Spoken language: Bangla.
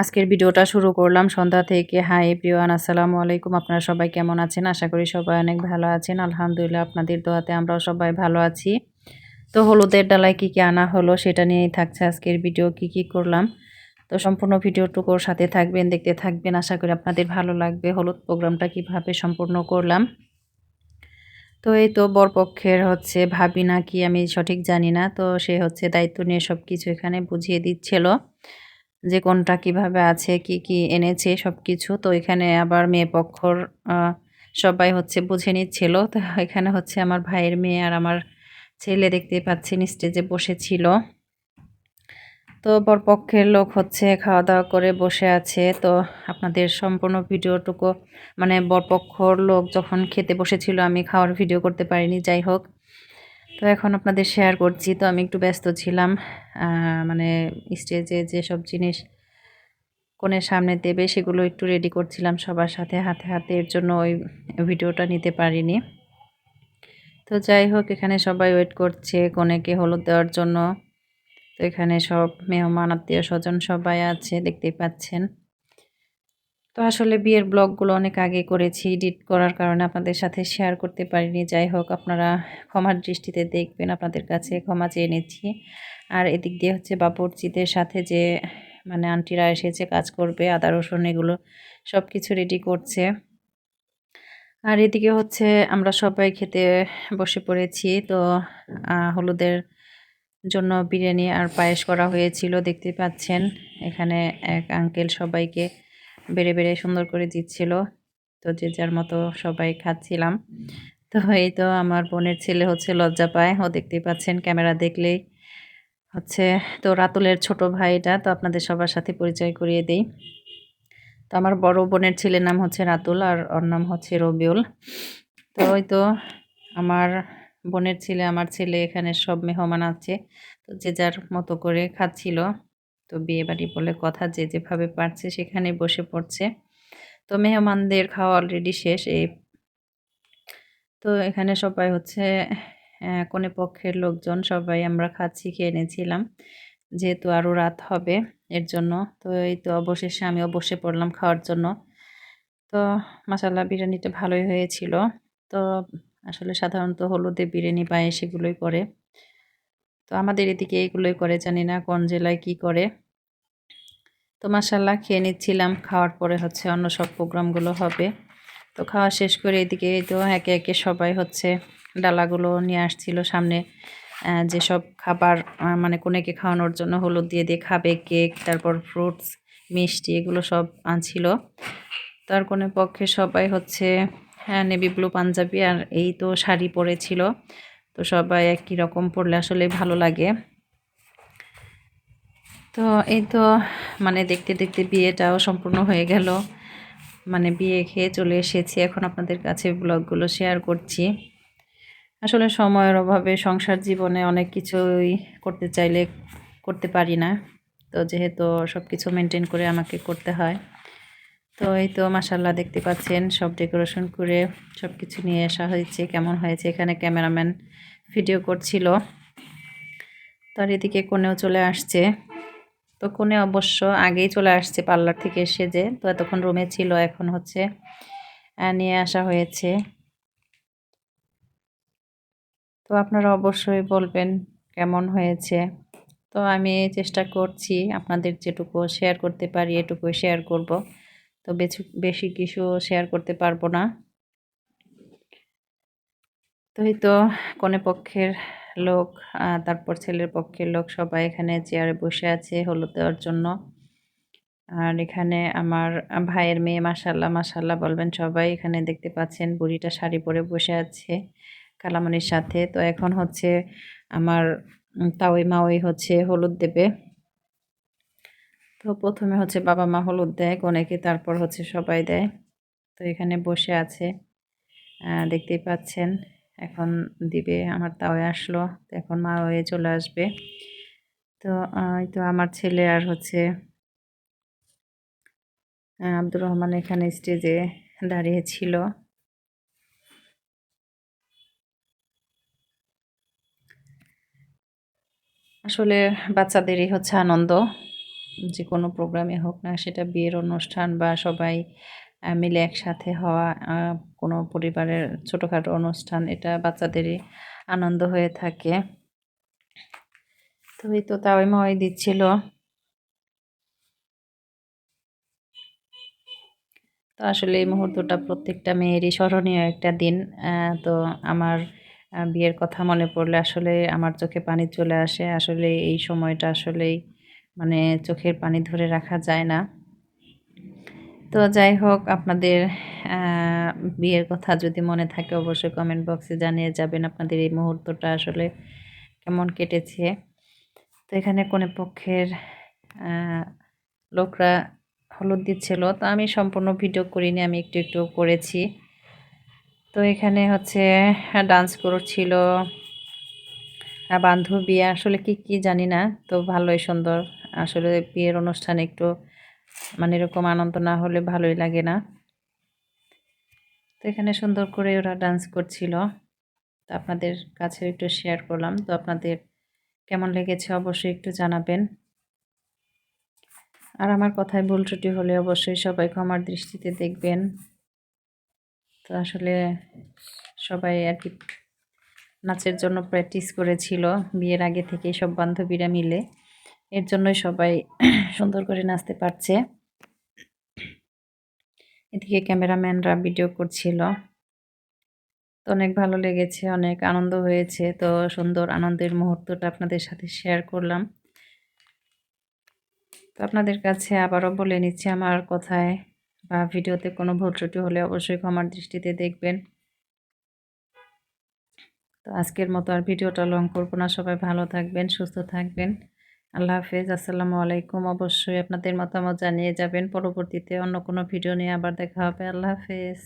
আজকের ভিডিওটা শুরু করলাম। সন্ধ্যা থেকে। হাই প্রিয়ান আসসালামু আলাইকুম। আপনারা সবাই কেমন আছেন? আশা করি সবাই অনেক ভালো আছেন। আলহামদুলিল্লাহ, আপনাদের দোয়াতে আমরাও সবাই ভালো আছি। তো হলুদের ডালায় কী কী আনা হলো সেটা নিয়েই থাকছে আজকের ভিডিও, কি কি করলাম। তো সম্পূর্ণ ভিডিওটুকুর সাথে থাকবেন, দেখতে থাকবেন। আশা করি আপনাদের ভালো লাগবে হলুদ প্রোগ্রামটা কীভাবে সম্পূর্ণ করলাম। তো এই তো বরপক্ষের হচ্ছে ভাবি না কি আমি সঠিক জানি না। তো সে হচ্ছে দায়িত্ব নিয়ে সব কিছু এখানে বুঝিয়ে দিচ্ছিল। যে কোনটা কীভাবে আছে, কি কি এনেছে সব কিছু তো এখানে আবার মেয়ে পক্ষর সবাই হচ্ছে বুঝে নিচ্ছিল। তো এখানে হচ্ছে আমার ভাইয়ের মেয়ে আর আমার ছেলে দেখতে পাচ্ছেন স্টেজে বসেছিল। তো বরপক্ষের লোক হচ্ছে খাওয়া দাওয়া করে বসে আছে। তো আপনাদের সম্পূর্ণ ভিডিওটুকু মানে বরপক্ষর লোক যখন খেতে বসেছিল, আমি খাওয়ার ভিডিও করতে পারিনি, যাই হোক। তো এখন আপনাদের শেয়ার করছি। তো আমি একটু ব্যস্ত ছিলাম মানে স্টেজে যেসব জিনিস কোনের সামনে দেবে সেগুলো একটু রেডি করছিলাম সবার সাথে, হাতে হাতে। এর জন্য ওই ভিডিওটা নিতে পারিনি। তো যাই হোক, এখানে সবাই ওয়েট করছে কোনেকে হলুদ দেওয়ার জন্য। তো এখানে সব মেহমান আত্মীয় স্বজন সবাই আছে, দেখতেই পাচ্ছেন। তো আসলে বিয়ের ব্লগগুলো অনেক আগে করেছি, এডিট করার কারণে আপনাদের সাথে শেয়ার করতে পারিনি। যাই হোক, আপনারা ক্ষমার দৃষ্টিতে দেখবেন, আপনাদের কাছে ক্ষমা চেয়ে নিচ্ছি। আর এদিক দিয়ে হচ্ছে বাবুরচিদের সাথে যে মানে আন্টিরা এসেছে, কাজ করবে, আদা, রসুন এগুলো সব কিছু রেডি করছে। আর এদিকে হচ্ছে আমরা সবাই খেতে বসে পড়েছি। তো হলুদের জন্য বিরিয়ানি আর পায়েস করা হয়েছিল, দেখতে পাচ্ছেন। এখানে এক আঙ্কেল সবাইকে বেড়ে বেড়ে সুন্দর করে দিচ্ছিল। তো যে যার মতো সবাই খাচ্ছিলাম। তো এই তো আমার বোনের ছেলে হচ্ছে লজ্জা পায়। ও দেখতেই পাচ্ছেন, ক্যামেরা দেখলেই হচ্ছে। তো রাতুলের ছোট ভাইটা, তো আপনাদের সবার সাথে পরিচয় করিয়ে দেই। তো আমার বড় বোনের ছেলের নাম হচ্ছে রাতুল আর ওর নাম হচ্ছে রবিউল। তো ওই তো আমার বোনের ছেলে, আমার ছেলে এখানে সব মেহমান আছে। তো যে যার মতো করে খাচ্ছিল। তো বিয়ে বাড়ি বলে কথা যে যেভাবে পারছে সেখানে বসে পড়ছে। তো মেহমানদের খাওয়া অলরেডি শেষ, এই তো এখানে সবাই হচ্ছে কোনে পক্ষের লোকজন সবাই আমরা খাচ্ছি, খেয়ে এনেছিলাম যেহেতু আরও রাত হবে এর জন্য, তো এই তো অবশেষে আমিও বসে পড়লাম খাওয়ার জন্য। তো মাসাল্লাহ বিরিয়ানিটা ভালোই হয়েছিল। তো আসলে সাধারণত হলুদে বিরিয়ানি পায়ে সেগুলোই করে। তো আমাদের এদিকে এইগুলোই করে, জানি না কোন জেলায় কি করে। তো মাসাল্লাহ খেয়ে নিচ্ছিলাম। খাওয়ার পরে হচ্ছে অন্য সব প্রোগ্রামগুলো হবে। তো খাওয়া শেষ করে এদিকে তো একে একে সবাই হচ্ছে ডালাগুলো নিয়ে আসছিল সামনে। যেসব খাবার মানে কোনেকে খাওয়ানোর জন্য হলুদ দিয়ে দিয়ে খাবে, কেক, তারপর ফ্রুটস, মিষ্টি, এগুলো সব আনছিল। তার কোনে পক্ষে সবাই হচ্ছে হ্যাঁ নেভি ব্লু পাঞ্জাবি আর এই তো শাড়ি পরেছিল। তো সবাই একই রকম পরলে আসলে ভালো লাগে। তো এই তো মানে দেখতে দেখতে বিয়েটাও সম্পূর্ণ হয়ে গেল। মানে বিয়ে খেয়ে চলে এসেছি, এখন আপনাদের কাছে ব্লগগুলো শেয়ার করছি। আসলে সময়ের অভাবে সংসার জীবনে অনেক কিছুই করতে চাইলে করতে পারি না। তো যেহেতু সব কিছু মেনটেন করে আমাকে করতে হয়। তো এই তো মাসাল্লাহ দেখতে পাচ্ছেন, সব ডেকোরেশন করে সব কিছু নিয়ে আসা হয়েছে, কেমন হয়েছে এখানে ক্যামেরাম্যান ভিডিও করছিল। তার এদিকে কোনেও চলে আসছে। তো কোনে অবশ্য আগেই চলে আসছে পার্লার থেকে সেজে তো এতক্ষণ রুমে ছিল, এখন হচ্ছে নিয়ে আসা হয়েছে। তো আপনারা অবশ্যই বলবেন কেমন হয়েছে। তো আমি চেষ্টা করছি আপনাদের যেটুকু শেয়ার করতে পারি, এটুকুই শেয়ার করব। তো বেশি বেশি কিছু শেয়ার করতে পারব না। তো এই তো কোনে পক্ষের লোক তারপর ছেলের পক্ষের লোক সবাই এখানে চেয়ারে বসে আছে হলুদ দেওয়ার জন্য। আর এখানে আমার ভাইয়ের মেয়ে মাসাল্লাহ মাসাল্লাহ বলবেন সবাই। এখানে দেখতে পাচ্ছেন বুড়িটা শাড়ি পরে বসে আছে কালামনির সাথে। তো এখন হচ্ছে আমার তাওই মাওই হচ্ছে হলুদ দেবে। তো প্রথমে হচ্ছে বাবা মা হলুদ দেয়, কনেকে তারপর হচ্ছে সবাই দেয়। তো এখানে বসে আছে। দেখতেই পাচ্ছেন, এখন দিবে, আমার তাওয়ে আসলো। তো এখন মা হয়ে চলে আসবে। তো তো আমার ছেলে আর হচ্ছে আব্দুর রহমান এখানে স্টেজে দাঁড়িয়ে ছিল। আসলে বাচ্চাদেরই হচ্ছে আনন্দ। যে কোনো প্রোগ্রামে হোক না সেটা বিয়ের অনুষ্ঠান বা সবাই মিলে একসাথে হওয়া কোনো পরিবারের ছোটোখাটো অনুষ্ঠান, এটা বাচ্চাদেরই আনন্দ হয়ে থাকে। তো এই তো তাওই মাওয়াই দিচ্ছিল। তো আসলে এই মুহূর্তটা প্রত্যেকটা মেয়েরই স্মরণীয় একটা দিন তো আমার বিয়ের কথা মনে পড়লে আসলে আমার চোখে পানি চলে আসে। আসলে এই সময়টা আসলেই মানে চোখের পানি ধরে রাখা যায় না। তো যাই হোক, আপনাদের বিয়ের কথা যদি মনে থাকে অবশ্যই কমেন্ট বক্সে জানিয়ে যাবেন আপনাদের এই মুহূর্তটা আসলে কেমন কেটেছে। তো এখানে কোনে পক্ষের লোকরা হলুদ দিচ্ছিল। তো আমি সম্পূর্ণ ভিডিও করিনি, আমি একটু একটু করেছি। তো এখানে হচ্ছে ডান্স করছিল। বান্ধবী, আসলে কি কি জানি না, তো ভালোই সুন্দর। আসলে বিয়ের অনুষ্ঠানে একটু মানে এরকম আনন্দ না হলে ভালোই লাগে না। তো এখানে সুন্দর করে ওরা ডান্স করছিল। তো আপনাদের কাছে একটু শেয়ার করলাম। তো আপনাদের কেমন লেগেছে অবশ্যই একটু জানাবেন। আর আমার কথায় ভুল ত্রুটি হলে অবশ্যই সবাই ক্ষমার দৃষ্টিতে দেখবেন। তো আসলে সবাই আর কি নাচের জন্য প্র্যাকটিস করেছিল বিয়ের আগে থেকেই সব বান্ধবীরা মিলে। এর জন্যই সবাই সুন্দর করে নাচতে পারছে। এদিকে ক্যামেরাম্যানরা ভিডিও করছিল। তো অনেক ভালো লেগেছে, অনেক আনন্দ হয়েছে। তো সুন্দর আনন্দের মুহূর্তটা আপনাদের সাথে শেয়ার করলাম। তো আপনাদের কাছে আবারও বলে নিচ্ছি, আমার কথায় বা ভিডিওতে কোনো ভুল ত্রুটি হলে অবশ্যই ক্ষমার দৃষ্টিতে দেখবেন। তো আজকের মতো আর ভিডিওটা লং করব না। সবাই ভালো থাকবেন, সুস্থ থাকবেন। আল্লাহ হাফেজ, আসসালামু আলাইকুম। অবশ্যই আপনাদের মতামত জানিয়ে যাবেন। পরবর্তীতে অন্য কোনো ভিডিও নিয়ে আবার দেখা হবে। আল্লাহ হাফেজ।